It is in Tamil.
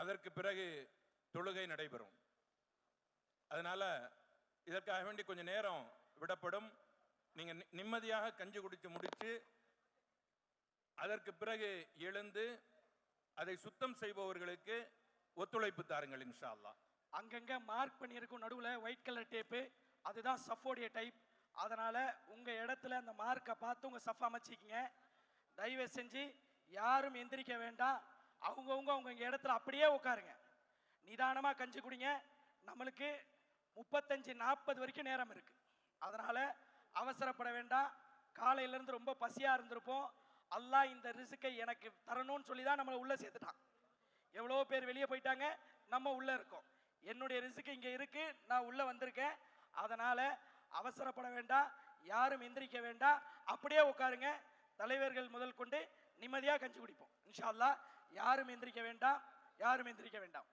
அதற்கு பிறகு தொழுகை நடைபெறும். அதனால் இதற்காக வேண்டி கொஞ்சம் நேரம் விடப்படும். நீங்கள் நி- நிம்மதியாக கஞ்சி குடித்து முடித்து அதற்கு பிறகு எழுந்து அதை சுத்தம் செய்பவர்களுக்கு ஒத்துழைப்பு தாருங்கள் இன்ஷா அங்கங்கே மார்க் பண்ணியிருக்கும் நடுவில் ஒயிட் கலர் டேப்பு. அதுதான் சஃபோடைய டைப். அதனால் உங்கள் இடத்துல அந்த மார்க்கை பார்த்து உங்கள் சஃப் அமைச்சிக்கிங்க. தயவு செஞ்சு யாரும் எந்திரிக்க வேண்டாம். அவங்கவுங்க அவங்க இடத்துல அப்படியே உட்காருங்க நிதானமாக கஞ்சி குடிங்க. நம்மளுக்கு முப்பத்தஞ்சு நாற்பது வரைக்கும் நேரம் இருக்குது அதனால் அவசரப்பட வேண்டாம். காலையில இருந்து ரொம்ப பசியாக இருந்திருப்போம். அல்லாஹ் இந்த ரிசுக்கை எனக்கு தரணும்னு சொல்லி தான் நம்மளை உள்ளே சேர்த்துட்டான். எவ்வளோ பேர் வெளியே போயிட்டாங்க? நம்ம உள்ளே இருக்கோம். என்னுடைய ரிசுக்கு இங்கே இருக்குது நான் உள்ளே வந்திருக்கேன். அதனால் அவசரப்பட வேண்டாம். யாரும் எந்திரிக்க வேண்டாம். அப்படியே உட்காருங்க தலைவர்கள் முதல் கொண்டு நிம்மதியாக கஞ்சி குடிப்போம். இன்ஷா அல்லாஹ் யாரும் எந்திரிக்க வேண்டாம் யாரும் எந்திரிக்க வேண்டாம்.